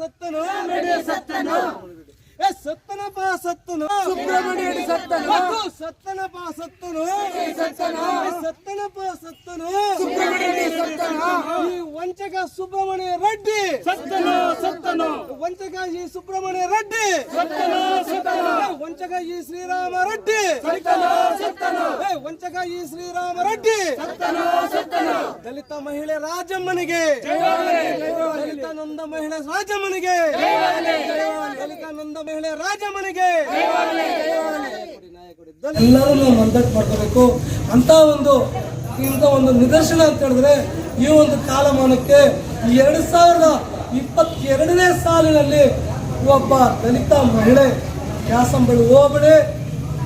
ಸತ್ತನು. ಸತ್ತನು. ಏ ಸತ್ತನಪ್ಪ ಸತ್ತನು. ಸುಬ್ರಹ್ಮಣ್ಯ ರೆಡ್ಡಿ ಸತ್ತನು. ಸತ್ತನ ಪಾ ಸತ್ತನು. ಸತ್ತನು. ಏ ಸತ್ತನಪ್ಪ ಸತ್ತನು. ಸುಬ್ರಹ್ಮಣ್ಯ ಸತ್ತನು. ಈ ವಂಚಕ ಸುಬ್ರಹ್ಮಣ್ಯ ರೆಡ್ಡಿ. ಸತ್ತನು ಸತ್ತನು. ವಂಚಕ ಈ ಸುಬ್ರಹ್ಮಣ್ಯ ರೆಡ್ಡಿ. ಸತ್ತನು ಸತ್ತನು. ವಂಚಕ ಈ ಶ್ರೀರಾಮ ರೆಡ್ಡಿ. ಸತ್ತನು ಸತ್ತನು. ವಂಚಕ ಈ ಶ್ರೀರಾಮ ರೆಡ್ಡಿ. ಸತ್ತನು ದಲಿತ ಮಹಿಳೆ ರಾಜಮ್ಮನಿಗೆ. ದಲಿತ ನೊಂದ ಮಹಿಳೆ ರಾಜಮ್ಮನಿಗೆ. ದಲಿತ ನೊಂದ ಮಹಿಳೆ ರಾಜಮ್ಮನಿಗೆ. ಎಲ್ಲರೂ ನಾವು ಮಂದಟ್ ಮಾಡ್ಕೋಬೇಕು. ಅಂತ ಒಂದು, ಇಂಥ ಒಂದು ನಿದರ್ಶನ ಅಂತ ಹೇಳಿದ್ರೆ, ಈ ಒಂದು ಕಾಲಮಾನಕ್ಕೆ ಎರಡು ಸಾವಿರದ ಇಪ್ಪತ್ತೆರಡನೇ ಸಾಲಿನಲ್ಲಿ ಒಬ್ಬ ದಲಿತ ಮಹಿಳೆ ಕ್ಯಾಸಂಬಳಿ ಹೋಬಳಿ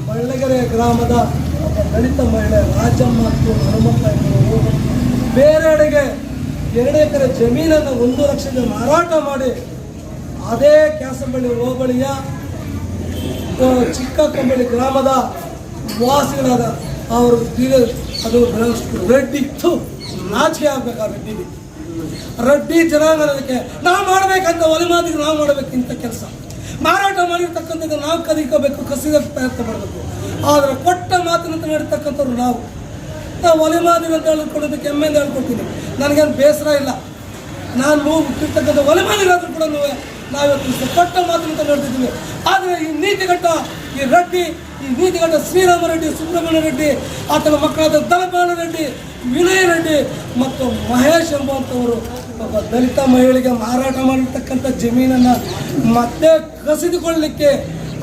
ಬಳ್ಳಗೆರೆ ಗ್ರಾಮದ ದಲಿತ ಮಹಿಳೆ ರಾಜಮ್ಮ ಮತ್ತು ಎಂಬುವರು ಬೇರೆಡೆಗೆ ಎರಡು ಎಕರೆ ಜಮೀನನ್ನು ಒಂದು ಲಕ್ಷದ ಮಾರಾಟ ಮಾಡಿ ಅದೇ ಕ್ಯಾಸಂಬಳ್ಳಿ ಹೋಬಳಿಯ ಚಿಕ್ಕ ಕಂಬಳಿ ಗ್ರಾಮದ ವಾಸಿಗಳಾದ ಅವರು ಅದು ರೆಡ್ಡಿ ಇತ್ತು ನಾಚಿಕೆ ಆಗ್ಬೇಕು ಆ ರೆಡ್ಡಿಗೆ ರೆಡ್ಡಿ ಜನಾಂಗದಕ್ಕೆ ನಾವು ಮಾಡಬೇಕಂತ ಒಲೆ ಮಾತಿಗೆ ನಾವು ಮಾಡಬೇಕಿಂತ ಕೆಲಸ. ಮಾರಾಟ ಮಾಡಿರ್ತಕ್ಕಂಥದ್ದು ನಾವು ಕದಿಕೋಬೇಕು ಕಸಿದ ಪ್ರಯತ್ನ ಮಾಡಬೇಕು. ಆದರೆ ಕೊಟ್ಟ ಮಾತಿನಂತ ನಡೀತಕ್ಕಂಥವ್ರು ನಾವು. ನಾವು ಒಲೆ ಮಾದಿಗೆ ಅಂತ ಹೇಳ್ಕೊಳ್ಳೋದಕ್ಕೆ ಹೆಮ್ಮೆಯಿಂದ ಹೇಳ್ಕೊಡ್ತೀನಿ. ನನಗೇನು ಬೇಸರ ಇಲ್ಲ. ನಾನು ನೋವು ಇಟ್ಟಿರ್ತಕ್ಕಂಥ ಒಲೆ ಮಾದಿಗಾದ್ರೂ ಕೂಡ ನಾವಿವತ್ತು ಕೊಟ್ಟ ಮಾತಿನಂತ ನಡೆದಿದ್ದೀವಿ ಆದರೆ ಈ ನೀತಿಗಟ್ಟ ಈ ರೆಡ್ಡಿ, ಈ ನೀತಿಗಟ್ಟ ಶ್ರೀರಾಮ ರೆಡ್ಡಿ, ಸುಬ್ರಹ್ಮಣ್ಯ ರೆಡ್ಡಿ, ಆತನ ಮಕ್ಕಳಾದ ದಲಪಾಲ ರೆಡ್ಡಿ, ವಿನಯ್ ರೆಡ್ಡಿ ಮತ್ತು ಮಹೇಶ್ ಎಂಬಂಥವರು ಒಬ್ಬ ದಲಿತ ಮಹಿಳೆಗೆ ಮಾರಾಟ ಮಾಡಿರ್ತಕ್ಕಂಥ ಜಮೀನನ್ನು ಮತ್ತೆ ಕಸಿದುಕೊಳ್ಳಲಿಕ್ಕೆ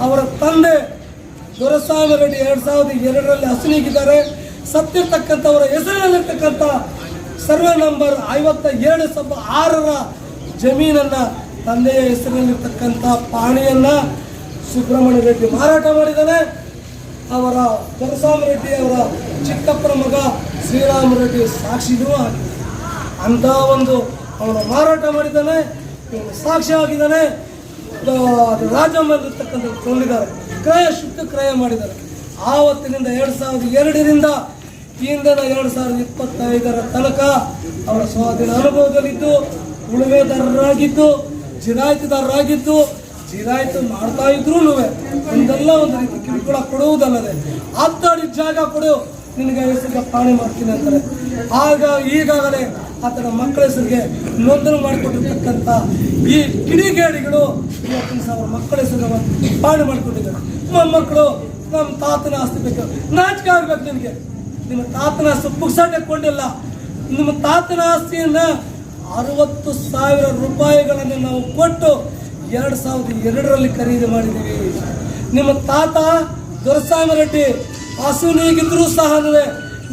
ಅವರ ತಂದೆ ದೊರೆಸ್ವಾಮಿ ರೆಡ್ಡಿ ಎರಡು ಸಾವಿರದ ಎರಡರಲ್ಲಿ ಹಸಿನೀಗಿದ್ದಾರೆ ಸತ್ತಿರ್ತಕ್ಕಂಥವರ ಹೆಸರಿನಲ್ಲಿರ್ತಕ್ಕಂಥ ಸರ್ವೆ ನಂಬರ್ ಐವತ್ತ ಏಳು ಸಬ್ ಆರರ ಜಮೀನನ್ನ ತಂದೆಯ ಹೆಸರಿನಲ್ಲಿರ್ತಕ್ಕಂಥ ಪಾಣಿಯನ್ನ ಸುಬ್ರಹ್ಮಣ್ಯ ರೆಡ್ಡಿ ಮಾರಾಟ ಮಾಡಿದ್ದಾನೆ. ಅವರ ದೊರೆಸ್ವಾಮಿ ರೆಡ್ಡಿ ಅವರ ಚಿಕ್ಕಪ್ಪನ ಮಗ ಶ್ರೀರಾಮ ರೆಡ್ಡಿ ಸಾಕ್ಷಿಗೂ ಅಂತ ಒಂದು ಅವನು ಮಾರಾಟ ಮಾಡಿದ್ದಾನೆ. ಇವನು ಸಾಕ್ಷಿ ಆಗಿದ್ದಾನೆ. ಅದು ಅದು ರಾಜಮ್ಮ ಮಾಡಿರ್ತಕ್ಕಂಥ ಕೊಂಡಿದ್ದಾರೆ ಕ್ರಯ ಶುದ್ಧ ಕ್ರಯ ಮಾಡಿದ್ದಾರೆ. ಆವತ್ತಿನಿಂದ ಎರಡು ಸಾವಿರದ ಎರಡರಿಂದ ಹಿಂದಿನ ಎರಡು ಸಾವಿರದ ಇಪ್ಪತ್ತೈದರ ತನಕ ಅವರ ಸ್ವಾಧೀನ ಅನುಭವದಲ್ಲಿದ್ದು ಉಳುಮೆದಾರರಾಗಿದ್ದು ಜಿರಾಯಿತಿದಾರರಾಗಿದ್ದು ಜಿರಾಯಿತು ಮಾಡ್ತಾ ಇದ್ರು ಒಂದಲ್ಲ ಒಂದು ರೀತಿ ಕಿರುಕುಳ ಕೊಡುವುದಲ್ಲದೆ ಅತ್ತಾಡಿ ಜಾಗ ಕೊಡು, ನಿನಗೆ ಹೆಸರಿಗೆ ಪಾಣಿ ಮಾಡ್ತೀನಿ ಅಂತಾರೆ. ಆಗ ಈಗಾಗಲೇ ಆತನ ಮಕ್ಕಳ ಹೆಸರಿಗೆ ನೋಂದಣಿ ಮಾಡಿಕೊಟ್ಟಿರ್ತಕ್ಕಂಥ ಈ ಕಿಡಿಗೇಡಿಗಳು ಇವತ್ತಿನ ಸಾವಿರ ಮಕ್ಕಳ ಹೆಸರು ಪಾಳಿ ಮಾಡಿಕೊಟ್ಟಿದ್ದಾರೆ. ಮಕ್ಕಳು, ನಮ್ಮ ತಾತನ ಆಸ್ತಿ ಬೇಕು. ನಾಚಿಕೆ ಆಗ್ಬೇಕು ನಿಮಗೆ. ನಿಮ್ಮ ತಾತನ ಆಸ್ತಿ ಪುಕ್ಸಾಟೆ ಕೊಂಡಿಲ್ಲ. ನಿಮ್ಮ ತಾತನ ಆಸ್ತಿಯನ್ನು ಅರವತ್ತು ಸಾವಿರ ರೂಪಾಯಿಗಳನ್ನು ನಾವು ಕೊಟ್ಟು ಎರಡು ಸಾವಿರದ ಎರಡರಲ್ಲಿ ಖರೀದಿ ಮಾಡಿದ್ದೀವಿ. ನಿಮ್ಮ ತಾತ ದೊರಸಾಮರೆಡ್ಡಿ ಹಸುನೀಗಿದ್ರೂ ಸಹ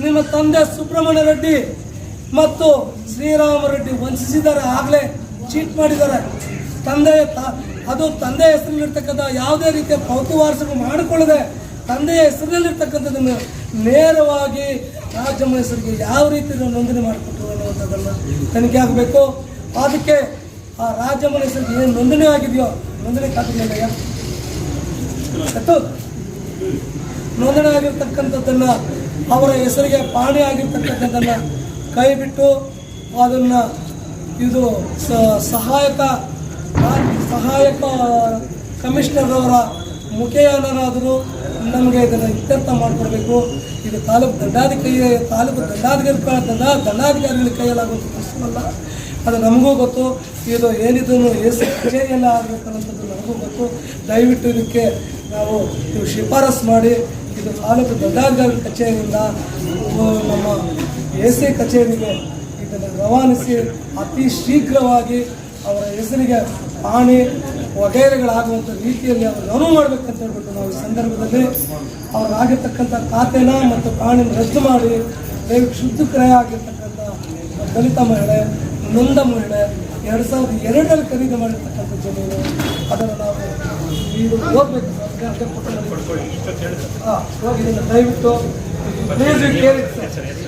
ನಿಮ್ಮ ತಂದೆ ಸುಬ್ರಹ್ಮಣ್ಯ ರೆಡ್ಡಿ ಮತ್ತು ಶ್ರೀರಾಮ ರೆಡ್ಡಿ ವಂಚಿಸಿದ್ದಾರೆ, ಆಗಲೇ ಚೀಟ್ ಮಾಡಿದ್ದಾರೆ ತಂದೆಯ ತ- ಅದು ತಂದೆಯ ಹೆಸರಿನಲ್ಲಿರ್ತಕ್ಕಂಥ ಯಾವುದೇ ರೀತಿಯ ಪೌತುವಾರ್ಸಗಳು ಮಾಡಿಕೊಳ್ಳದೆ ತಂದೆಯ ಹೆಸರಿನಲ್ಲಿರ್ತಕ್ಕಂಥದ್ದನ್ನು ನೇರವಾಗಿ ರಾಜಮ್ಮ ಹೆಸರಿಗೆ ಯಾವ ರೀತಿ ನೋಂದಣಿ ಮಾಡಿಕೊಟ್ರು ಅನ್ನುವಂಥದ್ದನ್ನು ತನಿಖೆ ಆಗಬೇಕು ಅದಕ್ಕೆ ಆ ರಾಜಮ್ಮನ ಹೆಸರಿಗೆ ಏನು ನೋಂದಣಿ ಆಗಿದೆಯೋ, ನೋಂದಣಿ ಖಾತೆಯಲ್ಲಯ್ಯ ಆಯ್ತು? ನೋಂದಣಿ ಆಗಿರ್ತಕ್ಕಂಥದ್ದನ್ನು ಅವರ ಹೆಸರಿಗೆ ಪಾಣಿ ಆಗಿರ್ತಕ್ಕಂಥದ್ದನ್ನ ಕೈ ಬಿಟ್ಟು ಅದನ್ನ ಇದು ಸಹಾಯಕ ಸಹಾಯಕ ಕಮಿಷನರ್ ಅವರ ಮುಖೇಯನರಾದರೂ ನಮಗೆ ಇದನ್ನು ಇತ್ಯರ್ಥ ಮಾಡಿಕೊಡ್ಬೇಕು. ಇದು ತಾಲೂಕು ದಂಡಾಧಿಕಾರಿ ತಾಲೂಕು ದಂಡಾಧಿಕಾರಿ ದಂಡ, ದಂಡಾಧಿಕಾರಿಗಳ ಕೈಯಲ್ಲಾಗುವಂಥ ಪ್ರಶ್ನವಲ್ಲ ಅದು ನಮಗೂ ಗೊತ್ತು. ಇದು ಏನಿದನ್ನು ಎಸ್ ಕಚೇರಿಯಲ್ಲ ಆಗಬೇಕನ್ನೋಂಥದ್ದು ನಮಗೂ ಗೊತ್ತು. ದಯವಿಟ್ಟು ಇದಕ್ಕೆ ನಾವು ಶಿಫಾರಸ್ ಮಾಡಿ, ಇದು ತಾಲೂಕು ದಂಡಾಧಿಕಾರಿ ಕಚೇರಿಯಿಂದ ಎ ಸಿ ಕಚೇರಿಗೆ ಇದನ್ನು ರವಾನಿಸಿ ಅತಿ ಶೀಘ್ರವಾಗಿ ಅವರ ಹೆಸರಿಗೆ ಪಾಣಿ ವಗೈರೆಗಳಾಗುವಂಥ ರೀತಿಯಲ್ಲಿ ಅವರು ಅನುವು ಮಾಡಬೇಕಂತ ಹೇಳ್ಬಿಟ್ಟು ನಾವು ಈ ಸಂದರ್ಭದಲ್ಲಿ ಅವ್ರಾಗಿರ್ತಕ್ಕಂಥ ಖಾತೆನ ಮತ್ತು ಪ್ರಾಣಿನ ರದ್ದು ಮಾಡಿ ಶುದ್ಧ ಕ್ರಯ ಆಗಿರ್ತಕ್ಕಂಥ ದಲಿತ ಮಹಿಳೆ ನೊಂದ ಮಹಿಳೆ ಎರಡು ಸಾವಿರದ ಎರಡರಲ್ಲಿ ಖರೀದಿ ಮಾಡಿರ್ತಕ್ಕಂಥ ಜಮೀನು. ಅದನ್ನು ನಾವು ಇದು ಓದಬೇಕು ಹಾಂ ಹೋಗಿ ಇದನ್ನು ದಯವಿಟ್ಟು ಕೇಳಿ ಸರ್.